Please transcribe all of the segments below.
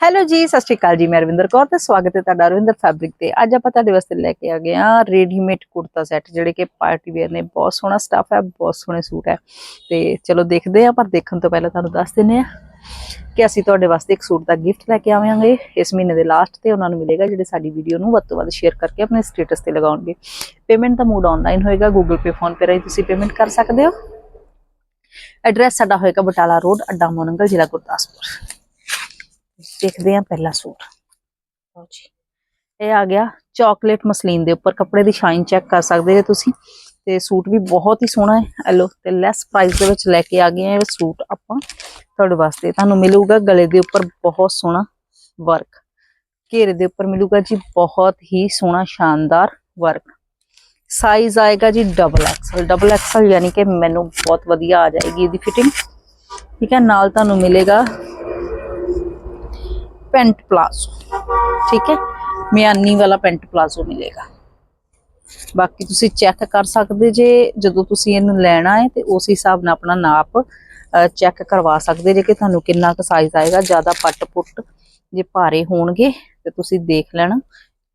Hello ਜੀ, ਸਤਿ ਸ਼੍ਰੀ ਅਕਾਲ ਜੀ, ਮੈਂ ਰਵਿੰਦਰ ਕੌਰ ਤੇ ਸਵਾਗਤ ਹੈ ਤੁਹਾਡਾ ਰਵਿੰਦਰ ਫੈਬਰਿਕ ਤੇ। ਅੱਜ ਆਪਾਂ ਤੁਹਾਡੇ ਵਾਸਤੇ ਲੈ ਕੇ ਆ ਗਏ ਆ ਰੈਡੀਮੇਡ ਕੁੜਤਾ ਸੈੱਟ ਜਿਹੜੇ ਕਿ ਪਾਰਟੀ ਵੇਅਰ ਨੇ। ਬਹੁਤ ਸੋਹਣਾ ਸਟਾਫ ਹੈ, ਬਹੁਤ ਸੋਹਣੇ ਸੂਟ ਹੈ। ਤੇ ਚਲੋ ਦੇਖਦੇ ਆ ਪਰ ਦੇਖਣ ਤੋਂ ਪਹਿਲਾਂ ਤੁਹਾਨੂੰ ਦੱਸ ਦਿੰਨੇ ਆ ਕਿ ਅਸੀਂ ਤੁਹਾਡੇ ਵਾਸਤੇ ਇੱਕ ਸੂਟ ਦਾ ਗਿਫਟ ਲੈ ਕੇ ਆਵਾਂਗੇ। ਇਸ ਮਹੀਨੇ ਦੇ ਲਾਸਟ ਤੇ ਉਹਨਾਂ ਨੂੰ ਮਿਲੇਗਾ, ਜਿਹੜੇ ਸਾਡੀ ਵੀਡੀਓ ਨੂੰ ਵੱਧ ਤੋਂ ਵੱਧ ਸ਼ੇਅਰ ਕਰਕੇ ਆਪਣੇ ਸਟੇਟਸ ਤੇ ਲਗਾਉਣਗੇ। ਪੇਮੈਂਟ ਦਾ ਮੋਡ ਆਨਲਾਈਨ ਹੋਏਗਾ ਗੂਗਲ ਪੇ ਫੋਨ ਪੇ ਰਾਹੀਂ ਤੁਸੀਂ ਪੇਮੈਂਟ ਕਰ ਸਕਦੇ ਹੋ। ਐਡਰੈਸ ਸਾਡਾ ਹੋਏਗਾ ਬਟਾਲਾ ਰੋਡ, ਅੱਡਾ ਮੋਨੰਗਲ, ਜ਼ਿਲ੍ਹਾ ਗੁਰਦਾਸਪੁਰ। ਦੇਖਦੇ ਹਾਂ ਪਹਿਲਾ ਸੂਟ। ਲਓ ਜੀ। ਇਹ ਆ ਗਿਆ ਚਾਕਲੇਟ ਮਸਲੀਨ ਦੇ ਉੱਪਰ। ਕੱਪੜੇ ਦੀ ਸ਼ਾਈਨ ਚੈੱਕ ਕਰ ਸਕਦੇ ਹੋ ਤੁਸੀਂ। ਤੇ ਸੂਟ ਵੀ ਬਹੁਤ ਹੀ ਸੋਹਣਾ ਹੈ। ਐਲੋ ਤੇ ਲੈਸ ਪ੍ਰਾਈਸ ਦੇ ਵਿੱਚ ਲੈ ਕੇ ਆ ਗਏ ਆ ਇਹ ਸੂਟ ਆਪਾਂ। ਤੁਹਾਡੇ ਵਾਸਤੇ ਤੁਹਾਨੂੰ ਮਿਲੂਗਾ ਗਲੇ ਦੇ ਉੱਪਰ ਬਹੁਤ ਸੋਹਣਾ ਵਰਕ ਘੇਰੇ ਦੇ ਉੱਪਰ ਮਿਲੂਗਾ ਜੀ ਬਹੁਤ ਹੀ ਸੋਹਣਾ ਸ਼ਾਨਦਾਰ ਵਰਕ ਸਾਈਜ਼ ਆਏਗਾ ਜੀ ਡਬਲ ਐਕਸਲ ਡਬਲ ਐਕਸਲ ਯਾਨੀ ਕਿ ਮੈਨੂੰ ਬਹੁਤ ਵਧੀਆ ਆ ਜਾਏਗੀ ਇਹਦੀ ਫਿਟਿੰਗ ਠੀਕ ਹੈ, ਨਾਲ ਤੁਹਾਨੂੰ ਮਿਲੇਗਾ ਪੈਂਟ ਪਲਾਜ਼ੋ। ਠੀਕ ਹੈ? ਮਿਆਨੀ ਵਾਲਾ ਪੈਂਟ ਪਲਾਜ਼ੋ ਮਿਲੇਗਾ। ਬਾਕੀ ਤੁਸੀਂ ਚੈੱਕ ਕਰ ਸਕਦੇ ਜੇ ਜਦੋਂ ਤੁਸੀਂ ਇਹਨੂੰ ਲੈਣਾ ਹੈ ਤੇ ਉਸ ਹਿਸਾਬ ਨਾਲ ਆਪਣਾ ਨਾਪ ਚੈੱਕ ਕਰਵਾ ਸਕਦੇ ਜੇ ਕਿ ਤੁਹਾਨੂੰ ਕਿੰਨਾ ਕੁ ਸਾਈਜ਼ ਆਏਗਾ। ਜ਼ਿਆਦਾ ਪੱਟ ਪੁੱਟ ਜੇ ਭਾਰੇ ਹੋਣਗੇ ਤੇ ਤੁਸੀਂ ਦੇਖ ਲੈਣਾ,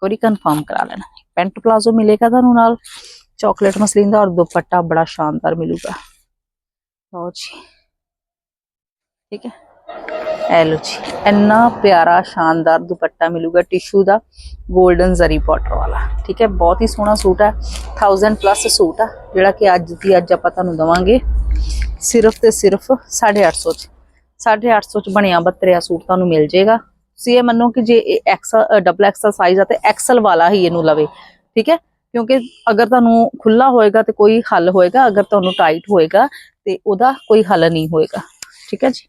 ਇੱਕ ਕਨਫਰਮ ਕਰਾ ਲੈਣਾ। ਪੈਂਟ ਪਲਾਜ਼ੋ ਮਿਲੇਗਾ ਤੁਹਾਨੂੰ ਨਾਲ। ਚਾਕਲੇਟ ਮਸਲੀਨ ਦਾ ਔਰ ਦੁਪੱਟਾ ਬੜਾ ਸ਼ਾਨਦਾਰ ਮਿਲੂਗਾ। ਲਓ ਜੀ। ਠੀਕ ਹੈ? ਐ ਲੋ ਜੀ, ਇੰਨਾ ਪਿਆਰਾ, ਸ਼ਾਨਦਾਰ ਦੁਪੱਟਾ ਮਿਲੂਗਾ ਟਿਸ਼ੂ ਦਾ 골ਡਨ ਜ਼ਰੀ ਬਾਰਡਰ ਵਾਲਾ। ਠੀਕ ਹੈ, ਬਹੁਤ ਹੀ ਸੋਹਣਾ ਸੂਟ ਹੈ 1000 ਪਲੱਸ ਸੂਟ ਆ, ਜਿਹੜਾ ਕਿ ਅੱਜ ਦੀ ਅੱਜ ਆਪਾਂ ਤੁਹਾਨੂੰ ਦਵਾਂਗੇ। ਸਿਰਫ ਤੇ ਸਿਰਫ 850 ਚ 850 ਚ ਬਣਿਆ ਬੱਤਰਿਆ ਸੂਟ ਤੁਹਾਨੂੰ ਮਿਲ ਜਾਏਗਾ। ਤੁਸੀਂ ਇਹ ਮੰਨੋ ਕਿ ਜੇ ਇਹ ਐਕਸਲ ਡਬਲ ਐਕਸਲ ਸਾਈਜ਼ ਆ ਤੇ ਐਕਸਲ ਵਾਲਾ ਹੀ ਇਹਨੂੰ ਲਵੇ, ਠੀਕ ਹੈ? ਕਿਉਂਕਿ ਅਗਰ ਤੁਹਾਨੂੰ ਖੁੱਲਾ ਹੋਏਗਾ ਤੇ ਕੋਈ ਹੱਲ ਹੋਏਗਾ, ਅਗਰ ਤੁਹਾਨੂੰ ਟਾਈਟ ਹੋਏਗਾ ਤੇ ਉਹਦਾ ਕੋਈ ਹੱਲ ਨਹੀਂ ਹੋਏਗਾ, ਠੀਕ ਹੈ ਜੀ?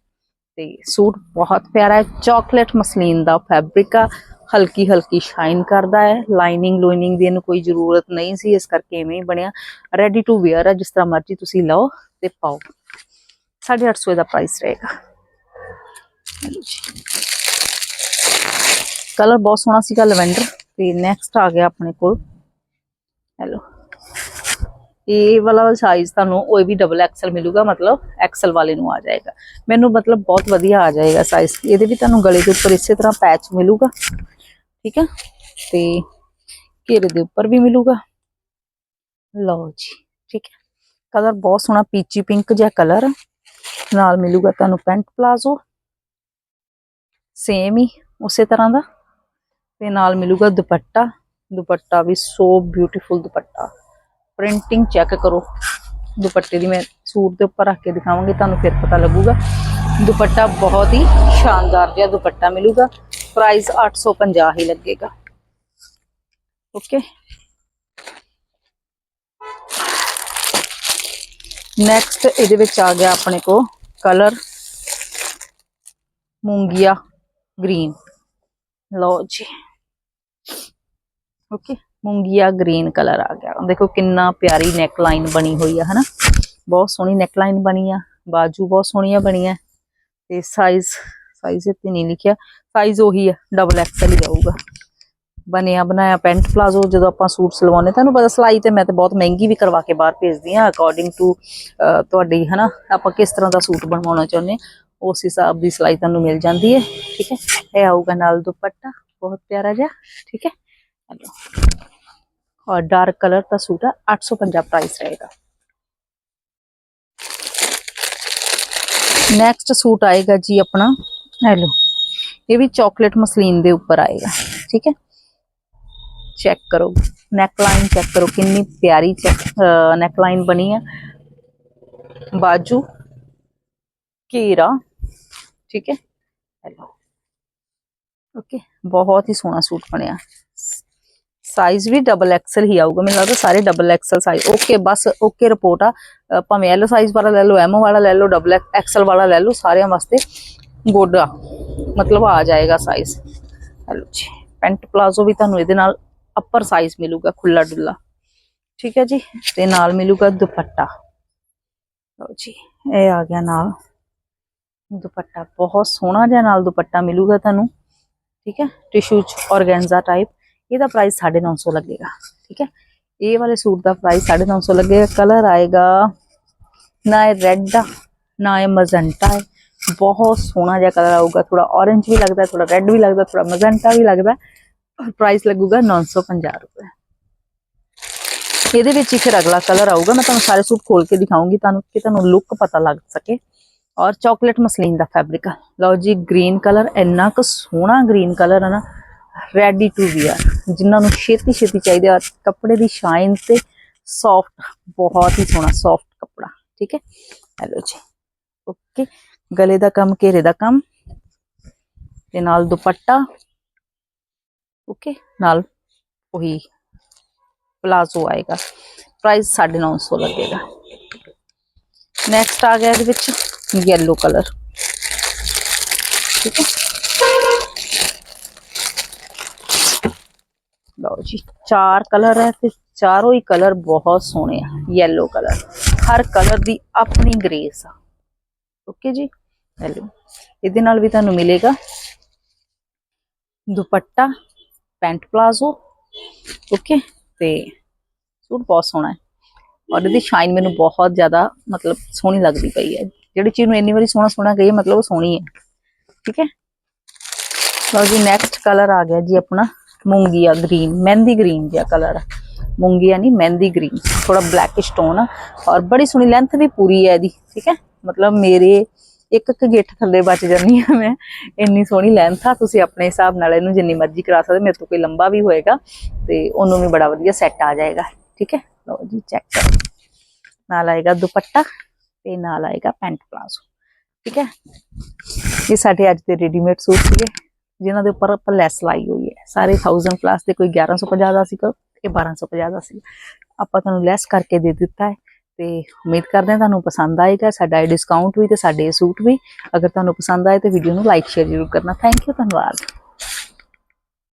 ਤੇ ਸੂਟ ਬਹੁਤ ਪਿਆਰਾ ਹੈ ਚਾਕਲੇਟ ਮਸਲੀਨ ਦਾ ਫੈਬਰਿਕ ਆ ਹਲਕੀ ਹਲਕੀ ਸ਼ਾਈਨ ਕਰਦਾ ਹੈ ਲਾਈਨਿੰਗ ਲੋਇਨਿੰਗ ਦੀ ਇਹਨੂੰ ਕੋਈ ਜ਼ਰੂਰਤ ਨਹੀਂ ਸੀ ਇਸ ਕਰਕੇ ਇਵੇਂ ਹੀ ਬਣਿਆ ਰੈਡੀ ਟੂ ਵੇਅਰ ਹੈ ਜਿਸ ਤਰ੍ਹਾਂ ਮਰਜ਼ੀ ਤੁਸੀਂ ਲਓ ਤੇ ਪਾਓ 850 ਦਾ ਪ੍ਰਾਈਸ ਰਹੇਗਾ ਕਲਰ ਬਹੁਤ ਸੋਹਣਾ ਸੀਗਾ ਲਵੈਂਡਰ ਤੇ ਨੈਕਸਟ ਆ ਗਿਆ ਆਪਣੇ ਕੋਲ ਹੈਲੋ ਇਹ ਵਾਲਾ ਸਾਈਜ਼ ਤੁਹਾਨੂੰ ਉਹ ਵੀ ਡਬਲ ਐਕਸਲ ਮਿਲੂਗਾ, ਮਤਲਬ ਐਕਸਲ ਵਾਲੇ ਨੂੰ ਆ ਜਾਏਗਾ। ਮੈਨੂੰ ਮਤਲਬ ਬਹੁਤ ਵਧੀਆ ਆ ਜਾਏਗਾ ਸਾਈਜ਼ ਇਹਦੇ ਵੀ ਤੁਹਾਨੂੰ ਗਲੇ ਦੇ ਉੱਪਰ ਇਸੇ ਤਰ੍ਹਾਂ ਪੈਚ ਮਿਲੂਗਾ। ਠੀਕ ਹੈ ਤੇ ਘੇਰੇ ਦੇ ਉੱਪਰ ਵੀ ਮਿਲੂਗਾ। ਲਓ ਜੀ, ਠੀਕ ਹੈ ਕਲਰ ਬਹੁਤ ਸੋਹਣਾ ਪੀਚੀ ਪਿੰਕ ਜਿਹਾ ਕਲਰ ਨਾਲ ਮਿਲੂਗਾ ਤੁਹਾਨੂੰ ਪੈਂਟ ਪਲਾਜ਼ੋ ਸੇਮ ਹੀ, ਉਸੇ ਤਰ੍ਹਾਂ ਦਾ। ਤੇ ਨਾਲ ਮਿਲੂਗਾ ਦੁਪੱਟਾ। ਦੁਪੱਟਾ ਵੀ so beautiful dupatta. Printing check ਕਰੋ। ਦੁਪੱਟੇ ਦੀ ਮੈਂ ਸੂਟ ਦੇ ਉੱਪਰ ਰੱਖ ਕੇ ਦਿਖਾਵਾਂਗੀ, ਤੁਹਾਨੂੰ ਫਿਰ ਪਤਾ ਲੱਗੂਗਾ। ਦੁਪੱਟਾ ਬਹੁਤ ਹੀ ਸ਼ਾਨਦਾਰ ਜਿਹਾ ਦੁਪੱਟਾ ਮਿਲੂਗਾ। ਪ੍ਰਾਈਸ 850 ਹੀ ਲੱਗੇਗਾ। ਓਕੇ ਨੈਕਸਟ ਇਹਦੇ ਵਿੱਚ ਆ ਗਿਆ ਆਪਣੇ ਕੋ ਕਲਰ ਮੂੰਗੀਆ ਗ੍ਰੀਨ ਲਓ ਜੀ। ਓਕੇ ਮੂੰਗੀਆ ਗ੍ਰੀਨ ਕਲਰ ਆ ਗਿਆ। ਦੇਖੋ ਕਿੰਨਾ ਪਿਆਰੀ ਨੈਕ ਲਾਈਨ ਬਣੀ ਹੋਈ ਆ ਹਨਾ? ਬਹੁਤ ਸੋਹਣੀ ਨੈਕ ਲਾਈਨ ਬਣੀ ਆ ਬਾਜੂ ਬਹੁਤ ਸੋਹਣੀਆਂ ਬਣੀਆਂ। ਤੇ ਸਾਈਜ਼ ਸਾਈਜ਼ ਇੱਥੇ ਨਹੀਂ ਲਿਖਿਆ ਸਾਈਜ਼ ਉਹੀ ਆ ਡਬਲ ਐਕਸਲ ਹੀ ਆਊਗਾ ਬਣਿਆ ਬਣਾਇਆ ਪੈਂਟ ਪਲਾਜ਼ੋ ਜਦੋਂ ਆਪਾਂ ਸੂਟ ਸਿਲਵਾਉਨੇ ਤੁਹਾਨੂੰ ਪਤਾ ਸਿਲਾਈ ਤੇ ਮੈਂ ਤੇ ਬਹੁਤ ਮਹਿੰਗੀ ਵੀ ਕਰਵਾ ਕੇ ਬਾਹਰ ਭੇਜਦੀ ਆ ਅਕੋਰਡਿੰਗ ਟੂ ਤੁਹਾਡੀ ਹਨਾ? ਆਪਾਂ ਕਿਸ ਤਰ੍ਹਾਂ ਦਾ ਸੂਟ ਬਣਵਾਉਣਾ ਚਾਹੁੰਦੇ ਹਾਂ, ਉਸ ਹਿਸਾਬ ਦੀ ਸਿਲਾਈ ਤੁਹਾਨੂੰ ਮਿਲ ਜਾਂਦੀ ਹੈ ਠੀਕ ਹੈ? ਇਹ ਆਊਗਾ ਨਾਲ ਦੁਪੱਟਾ ਬਹੁਤ ਪਿਆਰਾ ਜਿਹਾ ਠੀਕ ਹੈ? ਹੈਲੋ। और डार्क कलर का सूट है, आठ सौ पंजा प्राइस रहेगा। नेक्स्ट सूट आएगा जी अपना, हेलो, ये भी चॉकलेट मसलीन के ऊपर आएगा, ठीक है? चेक करो नेकलाइन चेक करो, कितनी प्यारी चेक नेकलाइन बनी है। बाजू घेरा ठीक है? हेलो ओके बहुत ही सोहना सूट बनया। ਸਾਈਜ਼ ਵੀ ਡਬਲ ਐਕਸਲ ਹੀ ਆਊਗਾ ਮੈਨੂੰ ਲੱਗਦਾ ਸਾਰੇ ਡਬਲ ਐਕਸਲ ਸਾਈਜ਼ ਓਕੇ ਬਸ ਓਕੇ ਰਿਪੋਰਟ ਆ ਅ, ਭਾਵੇਂ ਐਲ ਸਾਈਜ਼ ਵਾਲਾ ਲੈ ਲਓ ਐਮ ਵਾਲਾ ਲੈ ਲਓ ਡਬਲ ਐਕਸਲ ਵਾਲਾ ਲੈ ਲਓ ਸਾਰਿਆਂ ਵਾਸਤੇ ਗੁੱਡ ਆ ਮਤਲਬ ਆ ਜਾਏਗਾ ਸਾਈਜ਼ ਹੈਲੋ ਜੀ ਪੈਂਟ ਪਲਾਜ਼ੋ ਵੀ ਤੁਹਾਨੂੰ ਇਹਦੇ ਨਾਲ ਅਪਰ ਸਾਈਜ਼ ਮਿਲੂਗਾ ਖੁੱਲਾ ਡੁੱਲਾ ਠੀਕ ਹੈ ਜੀ ਤੇ ਨਾਲ ਮਿਲੂਗਾ ਦੁਪੱਟਾ ਲਓ ਜੀ ਇਹ ਆ ਗਿਆ ਨਾਲ ਦੁਪੱਟਾ ਬਹੁਤ ਸੋਹਣਾ ਜਿਹਾ ਨਾਲ ਦੁਪੱਟਾ ਮਿਲੂਗਾ ਤੁਹਾਨੂੰ ਠੀਕ ਹੈ ਟਿਸ਼ੂ ਚ ਔਰਗੈਂਜ਼ਾ ਟਾਈਪ ਇਹਦਾ ਪ੍ਰਾਈਸ 950 ਲੱਗੇਗਾ, ਠੀਕ ਹੈ? ਇਹ ਵਾਲੇ ਸੂਟ ਦਾ ਪ੍ਰਾਈਸ 950 ਲੱਗੇਗਾ ਕਲਰ ਆਏਗਾ, ਨਾ ਇਹ ਰੈੱਡ ਆ, ਨਾ ਇਹ ਮਜ਼ੰਟਾ ਹੈ ਬਹੁਤ ਸੋਹਣਾ ਜਿਹਾ ਕਲਰ ਆਊਗਾ ਥੋੜਾ orange ਵੀ ਲੱਗਦਾ ਥੋੜਾ ਰੈੱਡ ਵੀ ਲੱਗਦਾ ਥੋੜਾ ਮਜੈਂਟਾ ਵੀ ਲੱਗਦਾ। ਔਰ ਪ੍ਰਾਈਸ ਲੱਗੂਗਾ 950 ਰੁਪਏ। ਇਹਦੇ ਵਿੱਚ ਹੀ ਫਿਰ ਅਗਲਾ ਕਲਰ ਆਊਗਾ, ਮੈਂ ਤੁਹਾਨੂੰ ਸਾਰੇ ਸੂਟ ਖੋਲ ਕੇ ਦਿਖਾਉਂਗੀ, ਤੁਹਾਨੂੰ ਕਿ ਤੁਹਾਨੂੰ ਲੁੱਕ ਪਤਾ ਲੱਗ ਸਕੇ। ਔਰ ਚਾਕਲੇਟ ਮਸਲੀਨ ਦਾ ਫੈਬਰਿਕ ਆ। ਲਓ ਜੀ ਗ੍ਰੀਨ ਕਲਰ ਇੰਨਾ ਕੁ ਸੋਹਣਾ ਗ੍ਰੀਨ ਕਲਰ ਹੈ ਨਾ। ਰੈਡੀ ਟੂ ਵੀਅਰ ਜਿਨ੍ਹਾਂ ਨੂੰ ਛੇਤੀ ਛੇਤੀ ਚਾਹੀਦੇ ਆ। ਕੱਪੜੇ ਦੀ ਸ਼ਾਈਨ ਤੇ ਸੌਫਟ ਬਹੁਤ ਹੀ ਸੋਹਣਾ ਸੌਫਟ ਕੱਪੜਾ, ਠੀਕ ਹੈ? ਹੈਲੋ ਜੀ। ਓਕੇ ਗਲੇ ਦਾ ਕੰਮ, ਘੇਰੇ ਦਾ ਕੰਮ, ਤੇ ਨਾਲ ਦੁਪੱਟਾ ਓਕੇ ਨਾਲ ਉਹੀ ਪਲਾਜ਼ੋ ਆਏਗਾ। ਪ੍ਰਾਈਸ 950 ਲੱਗੇਗਾ। ਨੈਕਸਟ ਆ ਗਿਆ ਇਹਦੇ ਵਿੱਚ ਯੈਲੋ ਕਲਰ ਠੀਕ ਹੈ? ਲਓ ਜੀ, ਚਾਰ ਕਲਰ ਹੈ ਤੇ ਚਾਰੋਂ ਹੀ ਕਲਰ ਬਹੁਤ ਸੋਹਣੇ ਆ ਯੈਲੋ ਕਲਰ ਹਰ ਕਲਰ ਦੀ ਆਪਣੀ ਗ੍ਰੇਸ ਆ। ਓਕੇ ਜੀ? ਹੈਲੋ ਇਹਦੇ ਨਾਲ ਵੀ ਤੁਹਾਨੂੰ ਮਿਲੇਗਾ। ਦੁਪੱਟਾ, ਪੈਂਟ ਪਲਾਜ਼ੋ। ਓਕੇ ਤੇ ਸੂਟ ਬਹੁਤ ਸੋਹਣਾ ਹੈ। ਔਰ ਇਹਦੀ ਸ਼ਾਈਨ ਮੈਨੂੰ ਬਹੁਤ ਜ਼ਿਆਦਾ ਮਤਲਬ ਸੋਹਣੀ ਲੱਗਦੀ ਪਈ ਹੈ। ਜਿਹੜੀ ਚੀਜ਼ ਨੂੰ ਇੰਨੀ ਵਾਰੀ ਸੋਹਣਾ ਸੋਹਣਾ ਕਹੀਏ, ਮਤਲਬ ਉਹ ਸੋਹਣੀ ਹੈ। ਠੀਕ ਹੈ? ਲਓ ਜੀ ਨੈਕਸਟ ਕਲਰ ਆ ਗਿਆ ਜੀ ਆਪਣਾ। ਮੂੰਗੀਆ ਗ੍ਰੀਨ ਮਹਿੰਦੀ ਗ੍ਰੀਨ ਜਿਹਾ ਕਲਰ ਮੂੰਗੀਆ ਨਹੀਂ ਮਹਿੰਦੀ ਗ੍ਰੀਨ ਥੋੜਾ ਬਲੈਕਿਸ਼ ਟੋਨ ਆ। ਔਰ ਬੜੀ ਸੋਹਣੀ ਲੈਂਥ ਵੀ ਪੂਰੀ ਹੈ ਇਹਦੀ, ਠੀਕ ਹੈ? ਮਤਲਬ ਮੇਰੇ ਇੱਕ ਇੱਕ ਗਿੱਠ ਥੱਲੇ ਬਚ ਜਾਂਦੀ ਆ ਮੈਂ। ਇੰਨੀ ਸੋਹਣੀ ਲੈਂਥ ਆ, ਤੁਸੀਂ ਆਪਣੇ ਹਿਸਾਬ ਨਾਲ ਇਹਨੂੰ ਜਿੰਨੀ ਮਰਜ਼ੀ ਕਰਾ ਸਕਦੇ, ਮੇਰੇ ਤੋਂ ਕੋਈ ਲੰਬਾ ਵੀ ਹੋਏਗਾ ਤੇ ਉਹਨੂੰ ਵੀ ਬੜਾ ਵਧੀਆ ਸੈੱਟ ਆ ਜਾਏਗਾ, ਠੀਕ ਹੈ? ਲਓ ਜੀ ਚੈੱਕ ਕਰੋ। ਨਾਲ ਆਏਗਾ ਦੁਪੱਟਾ ਤੇ ਨਾਲ ਆਏਗਾ ਪੈਂਟ ਪਲਾਜ਼ੋ ਠੀਕ ਹੈ? ਇਹ ਸਾਡੇ ਅੱਜ ਦੇ ਰੈਡੀਮੇਡ ਸੂਟ ਸੀਗੇ, ਜਿਨ੍ਹਾਂ ਦੇ ਉੱਪਰ ਆਪਾਂ ਲੈਸ ਲਾਈ ਹੋਈ ਸਾਰੇ 1000 ਪਲੱਸ ਦੇ ਕੋਈ 1150 ਦਾ ਸੀਗਾ ਇਹ 1250 ਦਾ ਸੀ ਆਪਾਂ ਤੁਹਾਨੂੰ ਲੈਸ ਕਰਕੇ ਦੇ ਦਿੱਤਾ ਹੈ ਤੇ ਉਮੀਦ ਕਰਦੇ ਹਾਂ ਤੁਹਾਨੂੰ ਪਸੰਦ ਆਏਗਾ, ਸਾਡਾ ਇਹ ਡਿਸਕਾਊਂਟ ਵੀ ਤੇ ਸਾਡੇ ਇਹ ਸੂਟ ਵੀ। ਅਗਰ ਤੁਹਾਨੂੰ ਪਸੰਦ ਆਏ ਤੇ ਵੀਡੀਓ ਨੂੰ ਲਾਈਕ ਸ਼ੇਅਰ ਜ਼ਰੂਰ ਕਰਨਾ। ਥੈਂਕ ਯੂ ਧੰਨਵਾਦ।